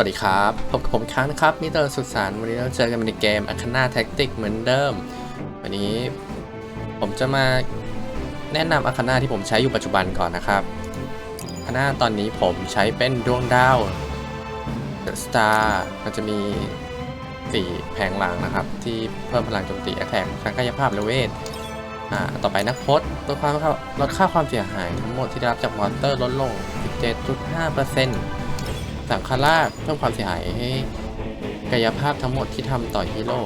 วัสดีครับพบกับผมครั้งนะครับมิเตอร์สุสานวันนี้เราเจอกันในเกม a c a n a Tactic เหมือนเดิม วันนี้ผมจะมาแนะนำอาคนาที่ผมใช้อยู่ปัจจุบันก่อนนะครับอาคนาตอนนี้ผมใช้เป็นดวงดาว The Star มันจะมีสี่แผงหลังนะครับ ที่เพิ่มพลังโจมตีแอคแทกทางกายภาพและเวทอ่าต่อไปนักพจน์ลดความลดค่าความเสียหายทั้งหมดที่ได้รับจากมอนเตอร์ลดลง 17.5% สังฆราชเพิ่มความเสียหายให้กายภาพทั้งหมดที่ทำต่อฮีโร่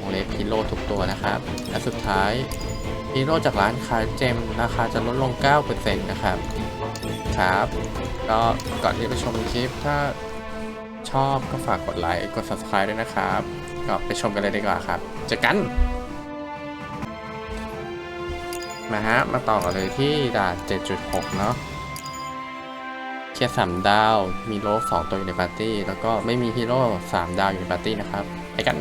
วงเล็บฮีโร่ทุกตัวนะครับ และสุดท้ายฮีโร่จากร้านคาเจมราคาจะลดลง 9%นะครับครับก็ก่อนที่ไปชมคลิปถ้าชอบก็ฝากกดไลค์กด subscribe ด้วยนะครับ ก็ไปชมกันเลยดีกว่าครับเจอกันมาฮะมาต่อกันเลยที่ด่าน7.6 เนาะ เคียร์สามดาว มีโลสองตัวอยู่ในปาร์ตี้ แล้วก็ไม่มีฮีโร่สามดาวอยู่ในปาร์ตี้นะครับ ไปกัน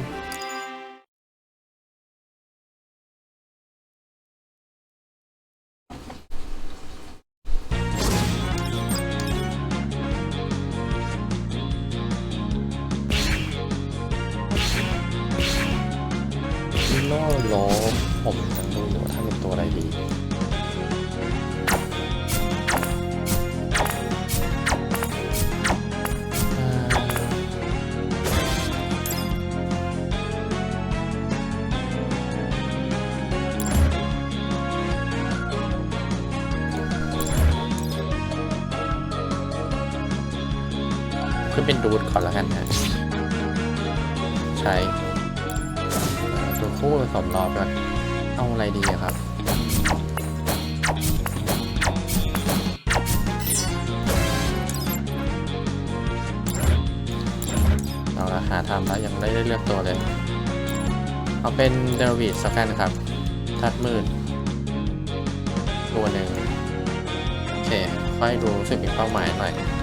ขึ้นเป็นดูดก่อนแล้วกันนะใช้ตัวคู่สมรอบก่อนเอาอะไรดีครับเอาละหาทำแล้วยังไม่ได้เลือกตัวเลย เอาเป็นเดวิดสักกันนะครับ ทัดมื่นตัวหนึ่งโอเคค่อยดูรู้สึกมีเป้าหมายหน่อย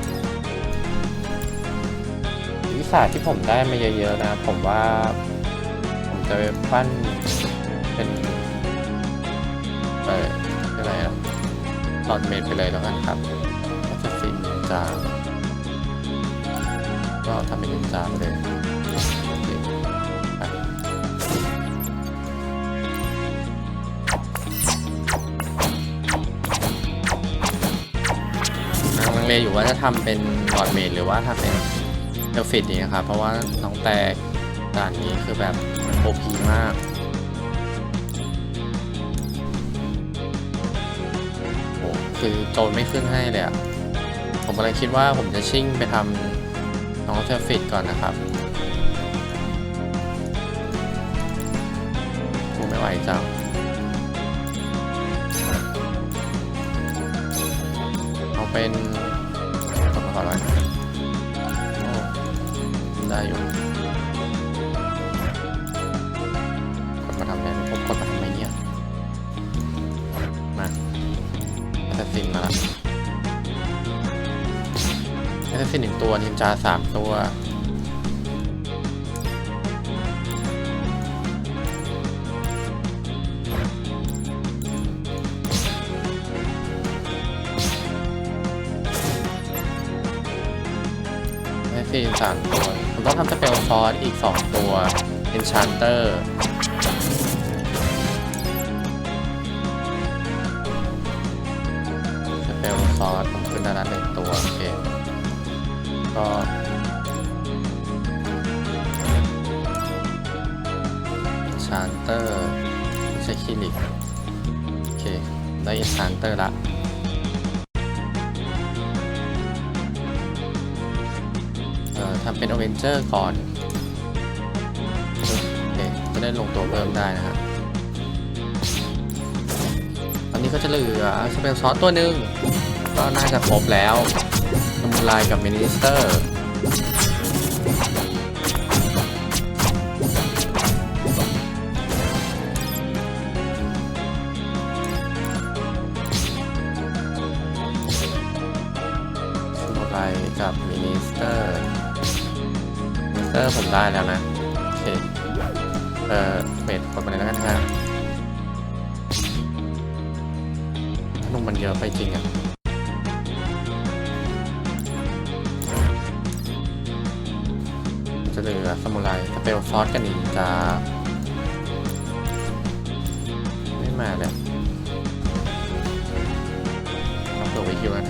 วิสาที่ผมได้มาเยอะๆนะ ผมว่า ผมจะไปปั้นเป็นเอออะไรอะตอนเมดไปเลยแล้วกันครับก็จะฟินจาก็ทำเป็นนินจาไปเลยนางลังเลอยู่ว่าจะทำเป็นหลอดเมดหรือว่าทำเป็น เอลฟิตดีนะครับ เพราะว่าน้องแตกด่านนี้คือแบบโอพีมาก โอ้คือโจนไม่ขึ้นให้เลยอะผมกำลังคิดว่าผมจะชิ่งไปทำน้องเซลฟิตก่อนนะครับกูไม่ไหวจังเอาเป็น จาสามตัวแอสซินสามตัว ผมต้องทำสเปลฟอร์สอีกสองตัวเอนชานเตอร์สเปลซอสผมขึ้นได้ละหนึ่ง ก็ชานเตอร์ไม่ใช่คิลิก โอเค ได้ชานเตอร์ละเอ่อทำเป็นอเวนเจอร์ก่อน โอเค จะได้ลงตัวเพิ่มได้นะครับตอนนี้ก็จะเหลือสเปลซอสตัวหนึ่งก็น่าจะครบแล้ว สมุลายกับมินิสเตอร์ลายกับมินิสเตอร์มินิสเตอร์ผมได้แล้วนะ โอเค เอ่อเบดกดไปเลยแล้วกันครับนุ่มมันเยอะไปจริงอะ จะเหลือสมุไรสเปลซอสกันนินจาไม่มาเลยต้องตัววิคิวนะ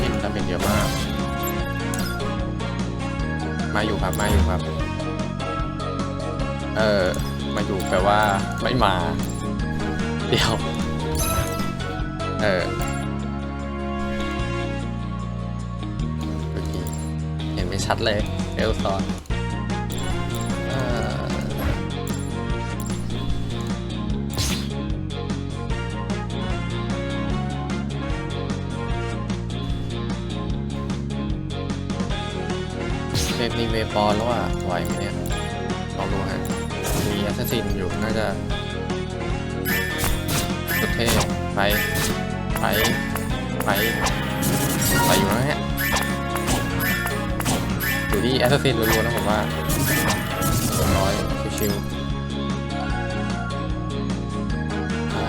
กินดาเมจเยอะมาก มาอยู่ครับ มาอยู่ครับ เออ มาอยู่แปลว่าไม่มา เดี๋ยว เออเมื่อกี้เห็นไม่ชัดเลยเอลซอนเอ่อเวฟมีเวฟบอลแล้วอะไหวไหมเนี่ยลองดูฮะมีแอสซัสซินอยู่น่าจะ สุดเท่ไปไปไปไปอยู่นะฮะอยู่ที่แอสซัสซินรัวๆนะผมว่าเรียบร้อยชิวๆอ่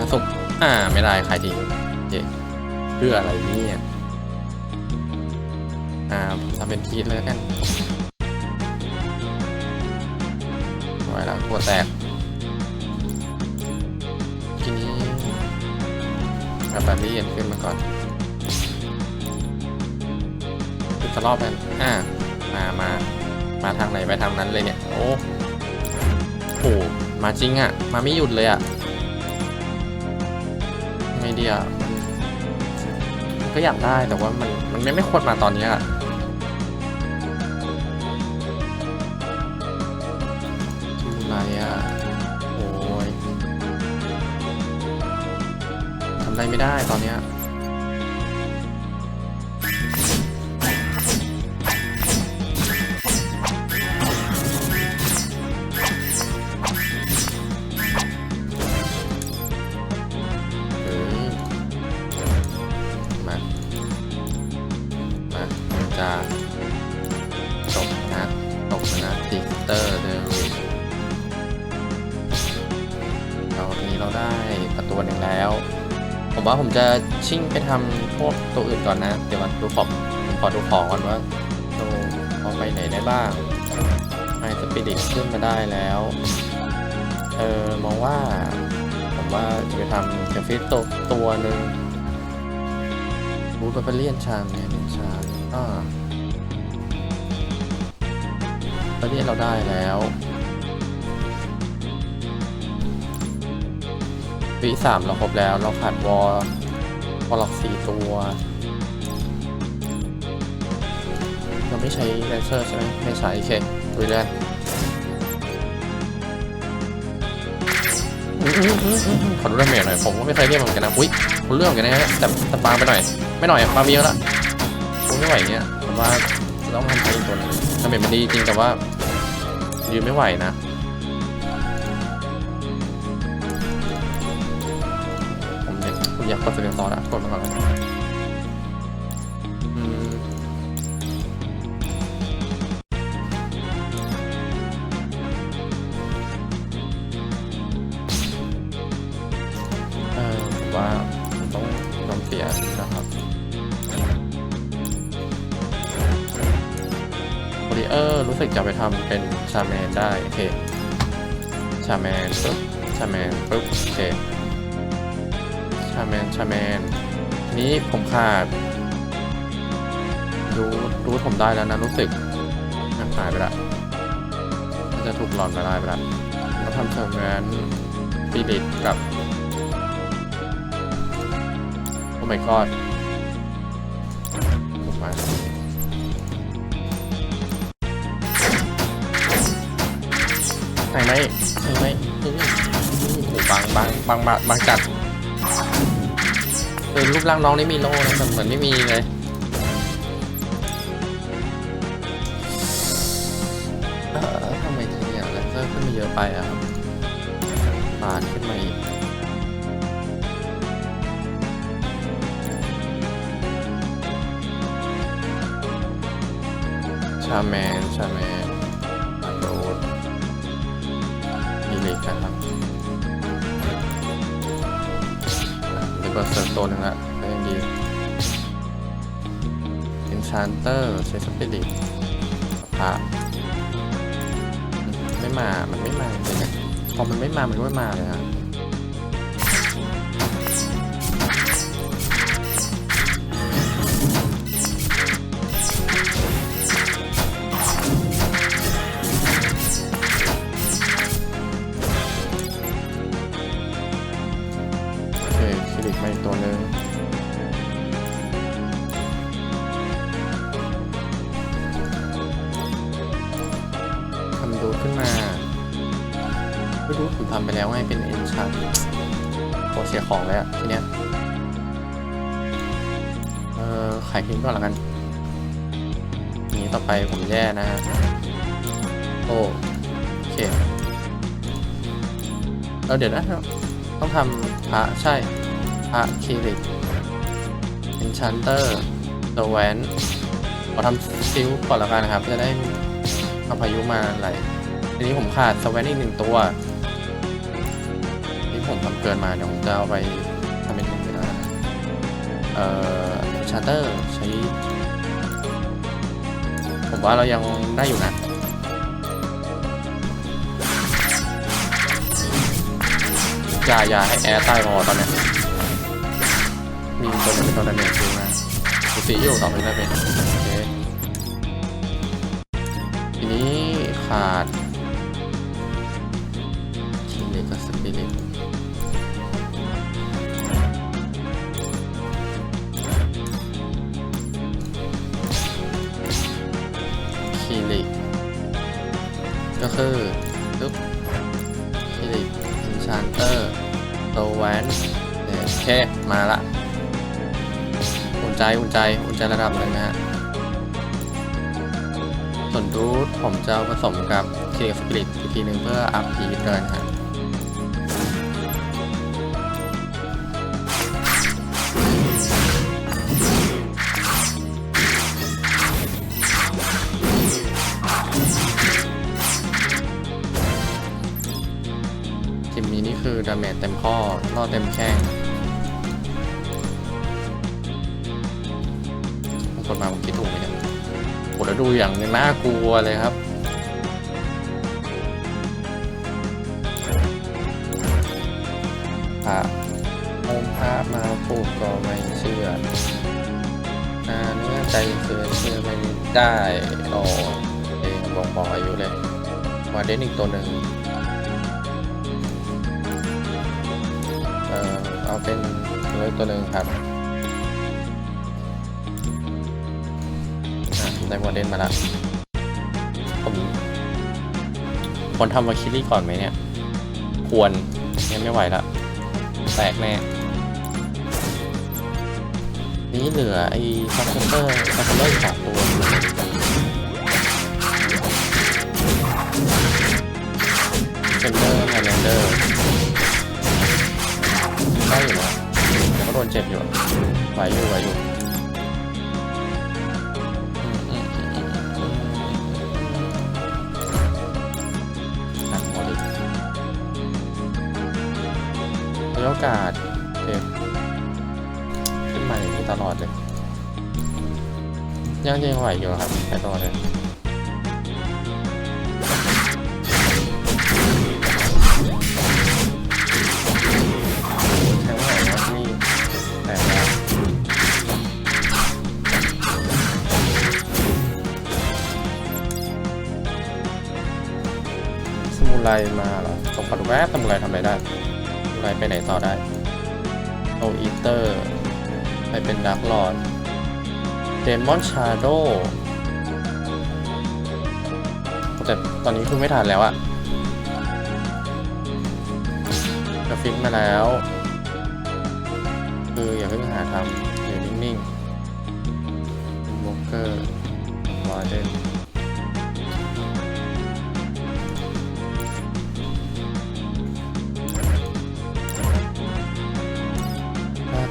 าสุกอ่าไม่ได้ขายทิ้งเจ๊เพื่ออะไรเนี่ยอ่าทำเป็นทีเลยกันไว้แล้วตัวแตก แบตเตอรี่เย็นขึ้นมาก่อนขึ้นจะรอบกันอ่ามามามาทางไหนไปทางนั้นเลยเนี่ย โอ้โหมาจริงอะ่ะ มาไม่หยุดเลยอะ่ะไงดีอะก็อยากได้แต่ว่ามันมันไม่ไม่ควรมาตอนนี้ยอะชื่ออะไรอะ อะไรไม่ได้ตอนเนี้ยมา มาจะ ว่าผมจะชิ่งไปทำพวกตัวอื่นก่อนนะ เดี๋ยวมาดูของผมขอดูของก่อนว่าเราเอาไปไหนได้บ้างไอสปิริตขึ้นมาได้แล้ว เออมองว่า ผมว่าจะไปทำเกฟิตตัวตัวหนึ่งบูธบาเลียนชามเนี่ยหนึ่งชามอ่าบาเลียนเราได้แล้ว วีสามเราครบแล้ว เราขาดวอลวอลล็อกสี่ตัว เราไม่ใช้เลเซอร์ใช่ไหมไม่ใช้โอเคดูเลยขอดูดาเมจหน่อย ผมก็ไม่เคยเรียกเหมือนกันนะ อุ้ยผมเรื่องกันนะแต่แต่บางไปหน่อย ไม่หน่อยบางไปเยอะละผมไม่ไหวเงี้ยผมว่าต้องทำใช้อีกตัวหนึงดาเมจมันดีจริงแต่ว่ายืนไม่ไหวนะ ผมอยากกดสเปนซอร์อะกดมาก่อนแล้วกันอืมเออผมว่าต้องยอมเสียนะครับโอริเออร์รู้สึกจะไปทำเป็นชาแมนได้ โอเค ชาแมนปุ๊บชาแมนปุ๊บโอเค ชาแมนชาแมน นี้ผมขาดรู้รู้ผมได้แล้วนะรู้สึกอะหายไปละน่าจะถูกหลอนมาได้ไปละเราทำชาแมนปีดิตกับโอ้ my god ผมมาใช่ไหมใช่ไหมโอ้โหบางบางบางบางจัด ออรูปร่างน้องนี่มีโล่นะแต่เหมือนไม่มีเลยเออทำไมทีเนี่ยเลเซอร์ขึ้นมาเยอะไปอะครับปาดขึ้นมาอีกชาแมนชาแมนอันโรดมีลิกนะครับ เบอร์เซิร์ตัวหนึ่งละก็ยังดี Enchanter ใช้สปิริตพระไม่มา มันไม่มาเลยนะพอมันไม่มา มันก็ไม่มาเลยนะ เออเดี๋ยวนะ ต้องทำพระใช่พระคีริกเอนชันเตอร์โดแวนขอทำซิลก่อนแล้วกันนะครับ จะได้เอาพายุมาอะไรทีนี้ผมขาดสแวนอีกหนึ่งตัว ที่ผมทำเกินมาเดี๋ยวผมจะเอาไปทำเป็นหนึ่งนะเอ่อชาร์เตอร์ใช้ ผมว่าเรายังได้อยู่นะ ยาอย่าให้แอร์ใต้พอตอนเนี้ยมีตัวนึงเป็นตัวดาเมจดูนะดูสีอยู่ต่อไปได้เป็นโอเคทีนี้ขาดทีเล็กกับสปิริตคีริกก็คือ เคมาละอุ่นใจอุ่นใจอุ่นใจระดับหนึ่งนะฮะส่วนรูทผมจะผสมกับคลิกสปิริตอีกทีหนึ่งเพื่ออัพพีทเลยนะฮะทีมนี้นี่คือดาเมจเต็มข้อล่อเต็มแข้ง ดูอย่างน่ากลัวเลยครับพระองค์พระมาพูดก็ไม่เชื่อนาเนื้อใจเสือเชื่อไม่ได้โอเองบอกบอกอายุเลย มาเด่นอีกตัวหนึ่งเอ่อเอาเป็นเลือกตัวหนึ่งครับ ได้โมเดลมาละผมควรทำวาคิลี่ก่อนไหมเนี่ย ควรยังไม่ไหวละ แตกแน่ นี่เหลือไอ้ซัพพอร์เตอร์ซัพพอร์เตอร์สองตัวเซนเดอร์ไฮแลนเดอร์ได้อยู่นะแต่ก็โดนเจ็บอยู่ไหวอยู่ไหวอยู่ ยังยังไหวอยู่ครับไปต่อเลยใช้ว่ไงวนี่แตกแล้วสมุไรมาเหรอผมขอดูแวบสมุไรทำอะไรได้สมุไรไปไหนต่อได้ โออีเตอร์ ไปเป็นดักลอด เดมอนชาโดแต่ตอนนี้คือไม่ทันแล้วอะกราฟิกมาแล้ว คืออย่าเพิ่งหาทำอยู่นิ่งๆวอลเกอร์วาเดน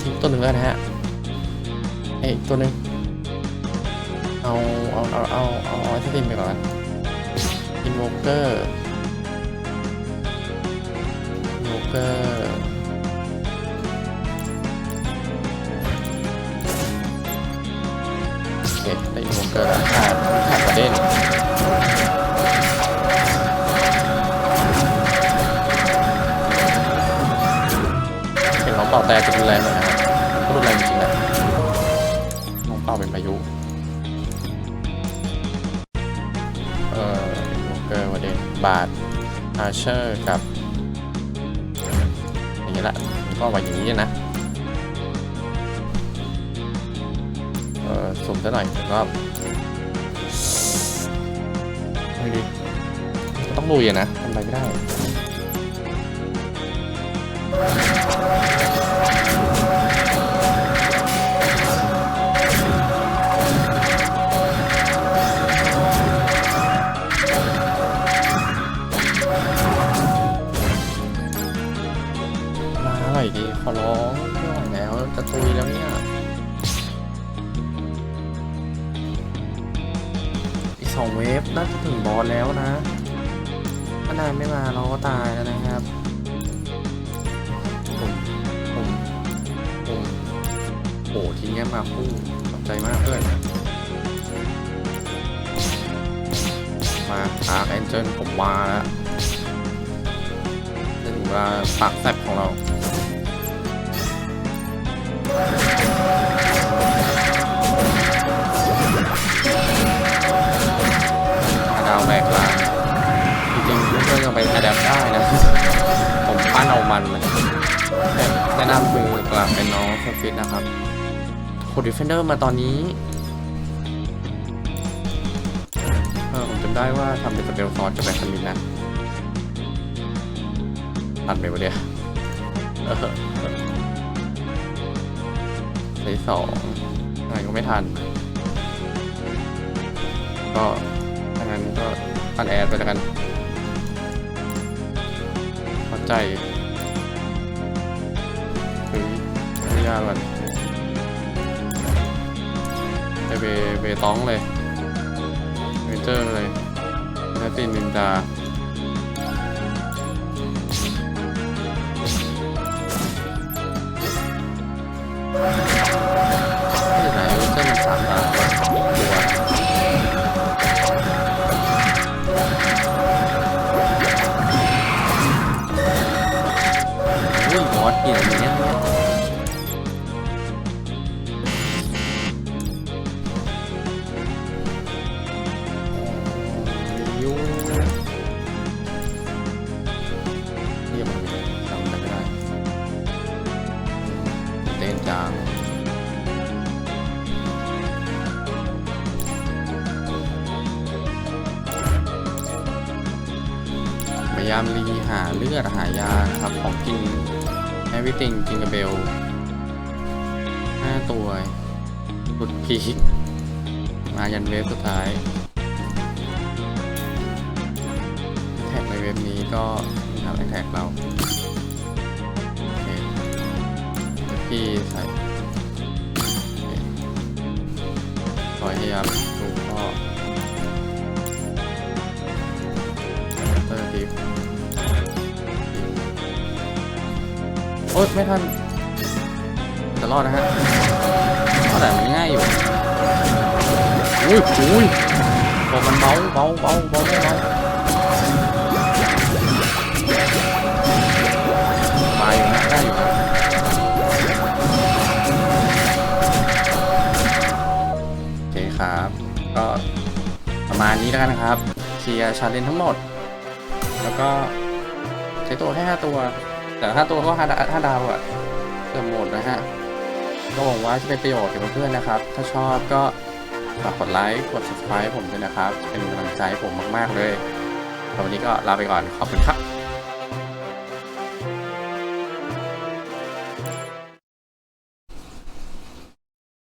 ทิ้งตัวหนึ่งแล้วนะฮะเอ้ยอีกตัวหนึ่ง เอาเอาเอาเอาเอาไอสติมไปก่อนอินโวเกอร์อินโวเกอร์โอเคได้อินโวเกอร์ขาดขาดประเด็นเห็นน้องเป่าแต่จะรุนแรงเลยนะก็รุนแรงจริงๆและน้องเป่าเป็นพายุ บาทอาเชอร์กับ อย่างนี้ละก็ไว้อย่างนี้นะ เออสุ่มซะหน่อยก็ไม่ดีต้องลุยอะนะทำอะไรไม่ได้ ทิ้งแง่มคู่ขอบใจมากเพื่อนมาอาร์แอนเจิลผมมาแล้วถึงเวลาปากแซบของเราดาวแบกลาจริงๆเพื่อนๆยังไปอะแดปได้นะ ผมปั้นเอามันเลยแนะนำคือกลับเป็นน้องเฟฟิตนะครับ โคดิเฟนเดอร์มาตอนนี้เออผมจำได้ว่าทำเป็นสเปลซอนกับแบคคามินนะทันไหมวะเนี่ยใช้สองอะไรก็ไม่ทัน ก็ถ้างั้นก็อันแอดไปแล้วกันเข้าใจคือไม่ยากมัน เบเบต้องเลยเมเจอร์เลยนัตตินนินจาที่ไหนเวเจ้ามันสามดาวอะตัวอุ้ยมอสเปลี่ยนอย่างเงี้ย พีคมายันเวฟสุดท้ายแท็กในเว็บนี้ก็นี่ครับแท็กเราโอเคพี่ใส่คอยพยายามดูก็เตอร์ดิฟโอ๊ยไม่ทันจะรอดนะฮะ ก็แต่มันง่ายอยู่อุ้ยอุ้ยบอกมันเบาเบาเบาเบาไม่เบามาอยู่นะได้อยู่โอเคครับ ก็ประมาณนี้แล้วกันครับเคลียร์ชาเลนทั้งหมด แล้วก็ใช้ตัวแค่5ตัว แต่ถ้าตัวก็ห้าดาวห้าดาวอะเกือบหมดนะฮะ ก็หวังว่าจะเป็นประโยชน์กับเพื่อนๆนะครับ ถ้าชอบก็ฝากกดไลค์ กด subscribe ผมด้วยนะครับ เป็นกำลังใจให้ผมมากๆเลยวันนี้ก็ลาไปก่อน ขอบคุณครับ